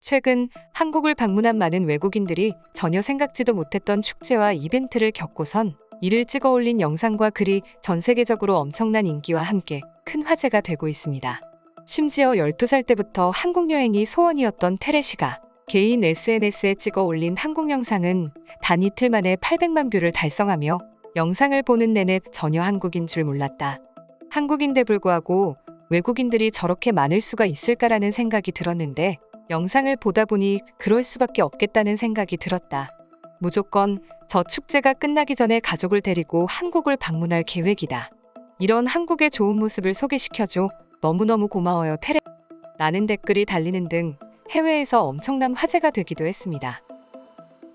최근 한국을 방문한 많은 외국인들이 전혀 생각지도 못했던 축제와 이벤트를 겪고선 이를 찍어 올린 영상과 글이 전 세계적으로 엄청난 인기와 함께 큰 화제가 되고 있습니다. 심지어 12살 때부터 한국 여행이 소원이었던 테레 씨가 개인 SNS에 찍어 올린 한국 영상은 단 이틀 만에 800만 뷰를 달성하며 영상을 보는 내내 전혀 한국인 줄 몰랐다. 한국인데 불구하고 외국인들이 저렇게 많을 수가 있을까라는 생각이 들었는데 영상을 보다 보니 그럴 수밖에 없겠다는 생각이 들었다. 무조건 저 축제가 끝나기 전에 가족을 데리고 한국을 방문할 계획이다. 이런 한국의 좋은 모습을 소개시켜줘. 너무너무 고마워요, 테레. 라는 댓글이 달리는 등 해외에서 엄청난 화제가 되기도 했습니다.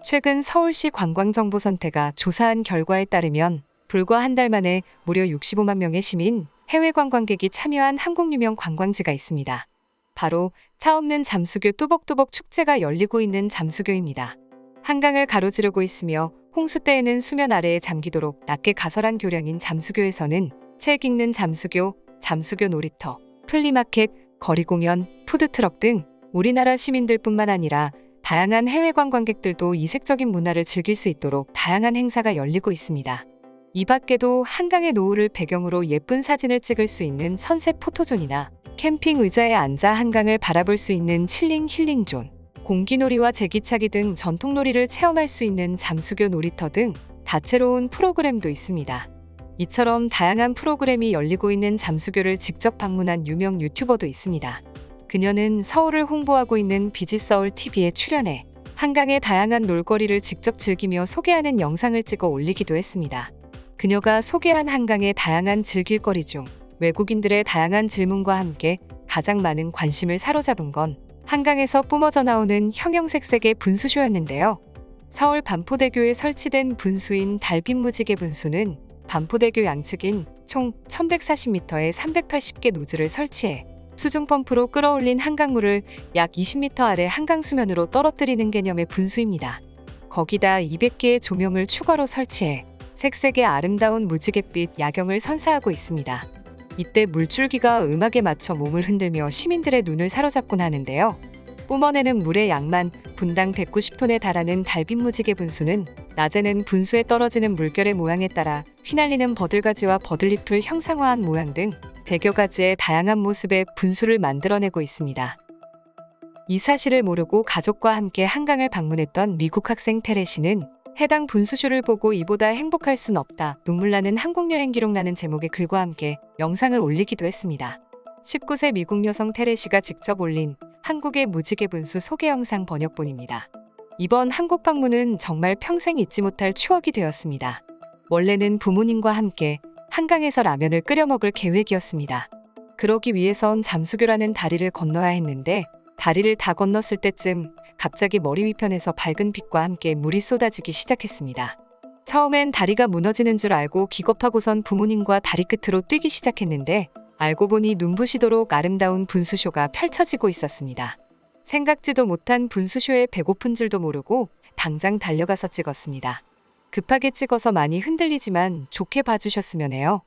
최근 서울시 관광정보선태가 조사한 결과에 따르면 불과 한 달 만에 무려 65만 명의 시민, 해외 관광객이 참여한 한국 유명 관광지가 있습니다. 바로 차 없는 잠수교 뚜벅뚜벅 축제가 열리고 있는 잠수교입니다. 한강을 가로지르고 있으며 홍수 때에는 수면 아래에 잠기도록 낮게 가설한 교량인 잠수교에서는 책 읽는 잠수교, 잠수교 놀이터, 플리마켓, 거리 공연, 푸드트럭 등 우리나라 시민들뿐만 아니라 다양한 해외 관광객들도 이색적인 문화를 즐길 수 있도록 다양한 행사가 열리고 있습니다. 이 밖에도 한강의 노을을 배경으로 예쁜 사진을 찍을 수 있는 선셋 포토존이나 캠핑 의자에 앉아 한강을 바라볼 수 있는 칠링 힐링존, 공기놀이와 제기차기 등 전통놀이를 체험할 수 있는 잠수교 놀이터 등 다채로운 프로그램도 있습니다. 이처럼 다양한 프로그램이 열리고 있는 잠수교를 직접 방문한 유명 유튜버도 있습니다. 그녀는 서울을 홍보하고 있는 비지서울 TV에 출연해 한강의 다양한 놀거리를 직접 즐기며 소개하는 영상을 찍어 올리기도 했습니다. 그녀가 소개한 한강의 다양한 즐길거리 중 외국인들의 다양한 질문과 함께 가장 많은 관심을 사로잡은 건 한강에서 뿜어져 나오는 형형색색의 분수쇼였는데요. 서울 반포대교에 설치된 분수인 달빛 무지개 분수는 반포대교 양측인 총 1140m의 380개 노즐을 설치해 수중 펌프로 끌어올린 한강물을 약 20m 아래 한강 수면으로 떨어뜨리는 개념의 분수입니다. 거기다 200개의 조명을 추가로 설치해 색색의 아름다운 무지갯빛 야경을 선사하고 있습니다. 이때 물줄기가 음악에 맞춰 몸을 흔들며 시민들의 눈을 사로잡곤 하는데요. 뿜어내는 물의 양만 분당 190톤에 달하는 달빛 무지개 분수는 낮에는 분수에 떨어지는 물결의 모양에 따라 휘날리는 버들가지와 버들잎을 형상화한 모양 등 100여 가지의 다양한 모습의 분수를 만들어내고 있습니다. 이 사실을 모르고 가족과 함께 한강을 방문했던 미국 학생 테레 씨는 해당 분수쇼를 보고 이보다 행복할 순 없다. 눈물 나는 한국 여행 기록라는 제목의 글과 함께 영상을 올리기도 했습니다. 19세 미국 여성 테레 씨가 직접 올린 한국의 무지개 분수 소개 영상 번역본입니다. 이번 한국 방문은 정말 평생 잊지 못할 추억이 되었습니다. 원래는 부모님과 함께 한강에서 라면을 끓여 먹을 계획이었습니다. 그러기 위해선 잠수교라는 다리를 건너야 했는데 다리를 다 건넜을 때쯤 갑자기 머리 위편에서 밝은 빛과 함께 물이 쏟아지기 시작했습니다. 처음엔 다리가 무너지는 줄 알고 기겁하고선 부모님과 다리 끝으로 뛰기 시작했는데 알고 보니 눈부시도록 아름다운 분수쇼가 펼쳐지고 있었습니다. 생각지도 못한 분수쇼에 배고픈 줄도 모르고 당장 달려가서 찍었습니다. 급하게 찍어서 많이 흔들리지만 좋게 봐주셨으면 해요.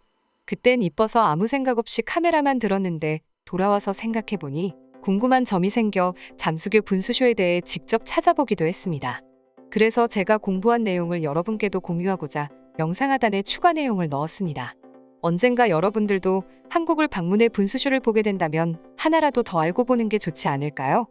그땐 이뻐서 아무 생각 없이 카메라만 들었는데 돌아와서 생각해보니 궁금한 점이 생겨 잠수교 분수쇼에 대해 직접 찾아보기도 했습니다. 그래서 제가 공부한 내용을 여러분께도 공유하고자 영상 하단에 추가 내용을 넣었습니다. 언젠가 여러분들도 한국을 방문해 분수쇼를 보게 된다면 하나라도 더 알고 보는 게 좋지 않을까요?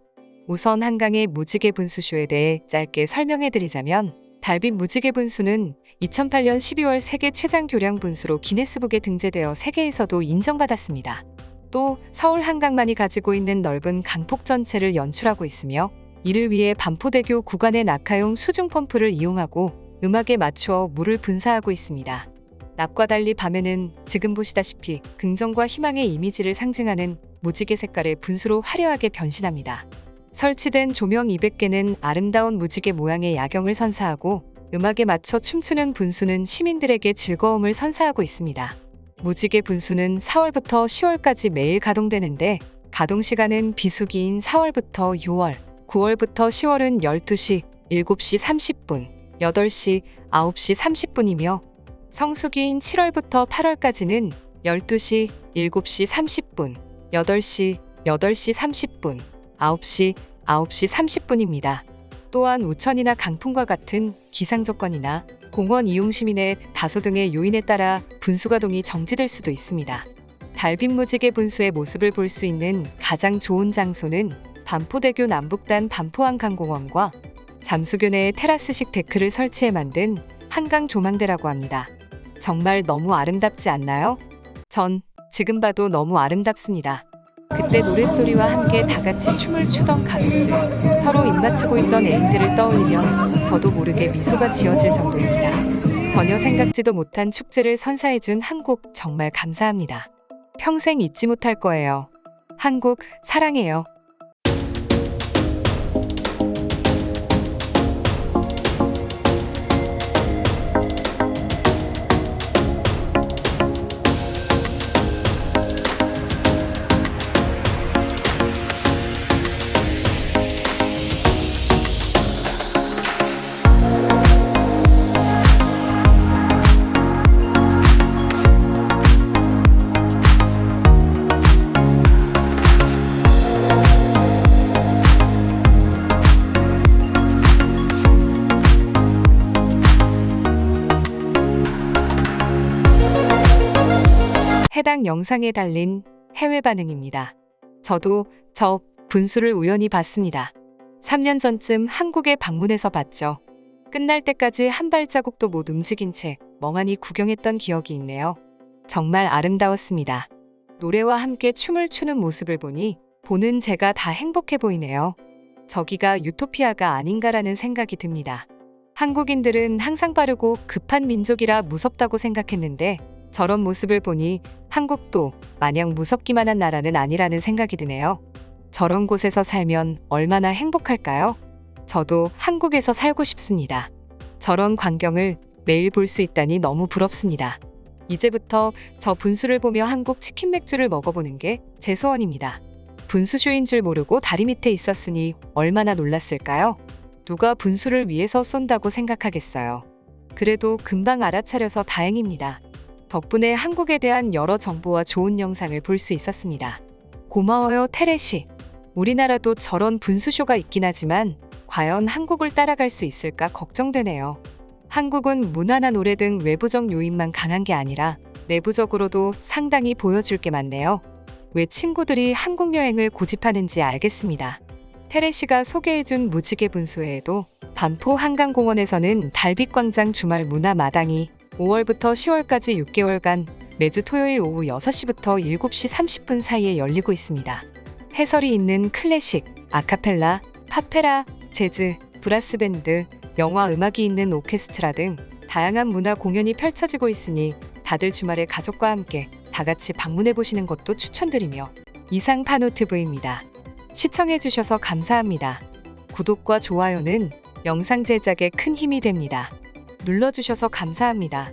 우선 한강의 무지개 분수쇼에 대해 짧게 설명해 드리자면 달빛 무지개 분수는 2008년 12월 세계 최장 교량 분수로 기네스북에 등재되어 세계에서도 인정받았습니다. 또 서울 한강만이 가지고 있는 넓은 강폭 전체를 연출하고 있으며 이를 위해 반포대교 구간의 낙하용 수중 펌프를 이용하고 음악에 맞추어 물을 분사하고 있습니다. 낮과 달리 밤에는 지금 보시다시피 긍정과 희망의 이미지를 상징하는 무지개 색깔의 분수로 화려하게 변신합니다. 설치된 조명 200개는 아름다운 무지개 모양의 야경을 선사하고 음악에 맞춰 춤추는 분수는 시민들에게 즐거움을 선사하고 있습니다. 무지개 분수는 4월부터 10월까지 매일 가동되는데 가동 시간은 비수기인 4월부터 6월, 9월부터 10월은 12시, 7시 30분, 8시, 9시 30분이며 성수기인 7월부터 8월까지는 12시, 7시 30분, 8시, 8시 30분, 9시, 9시 30분입니다. 또한 우천이나 강풍과 같은 기상 조건이나 공원 이용 시민의 다소 등의 요인에 따라 분수가동이 정지될 수도 있습니다. 달빛 무지개 분수의 모습을 볼 수 있는 가장 좋은 장소는 반포대교 남북단 반포한강공원과 잠수교 내에 테라스식 데크를 설치해 만든 한강 조망대라고 합니다. 정말 너무 아름답지 않나요? 전 지금 봐도 너무 아름답습니다. 그때 노랫소리와 함께 다 같이 춤을 추던 가족들, 서로 입맞추고 있던 애인들을 떠올리면 저도 모르게 미소가 지어질 정도입니다. 전혀 생각지도 못한 축제를 선사해준 한국 정말 감사합니다. 평생 잊지 못할 거예요. 한국 사랑해요. 해당 영상에 달린 해외 반응입니다. 저도 저 분수를 우연히 봤습니다. 3년 전쯤 한국에 방문해서 봤죠. 끝날 때까지 한 발자국도 못 움직인 채 멍하니 구경했던 기억이 있네요. 정말 아름다웠습니다. 노래와 함께 춤을 추는 모습을 보니 보는 제가 다 행복해 보이네요. 저기가 유토피아가 아닌가라는 생각이 듭니다. 한국인들은 항상 빠르고 급한 민족이라 무섭다고 생각했는데 저런 모습을 보니 한국도 마냥 무섭기만 한 나라는 아니라는 생각이 드네요. 저런 곳에서 살면 얼마나 행복할까요? 저도 한국에서 살고 싶습니다. 저런 광경을 매일 볼 수 있다니 너무 부럽습니다. 이제부터 저 분수를 보며 한국 치킨 맥주를 먹어보는 게 제 소원입니다. 분수쇼인 줄 모르고 다리 밑에 있었으니 얼마나 놀랐을까요? 누가 분수를 위해서 쏜다고 생각하겠어요. 그래도 금방 알아차려서 다행입니다. 덕분에 한국에 대한 여러 정보와 좋은 영상을 볼 수 있었습니다. 고마워요, 테레시. 우리나라도 저런 분수쇼가 있긴 하지만 과연 한국을 따라갈 수 있을까 걱정되네요. 한국은 문화나 노래 등 외부적 요인만 강한 게 아니라 내부적으로도 상당히 보여줄 게 많네요. 왜 친구들이 한국 여행을 고집하는지 알겠습니다. 테레시가 소개해준 무지개 분수회에도 반포 한강공원에서는 달빛광장 주말 문화 마당이 5월부터 10월까지 6개월간 매주 토요일 오후 6시부터 7시 30분 사이에 열리고 있습니다. 해설이 있는 클래식, 아카펠라, 파페라, 재즈, 브라스 밴드, 영화 음악이 있는 오케스트라 등 다양한 문화 공연이 펼쳐지고 있으니 다들 주말에 가족과 함께 다 같이 방문해 보시는 것도 추천드리며 이상 파노트브입니다. 시청해 주셔서 감사합니다. 구독과 좋아요는 영상 제작에 큰 힘이 됩니다. 눌러주셔서 감사합니다.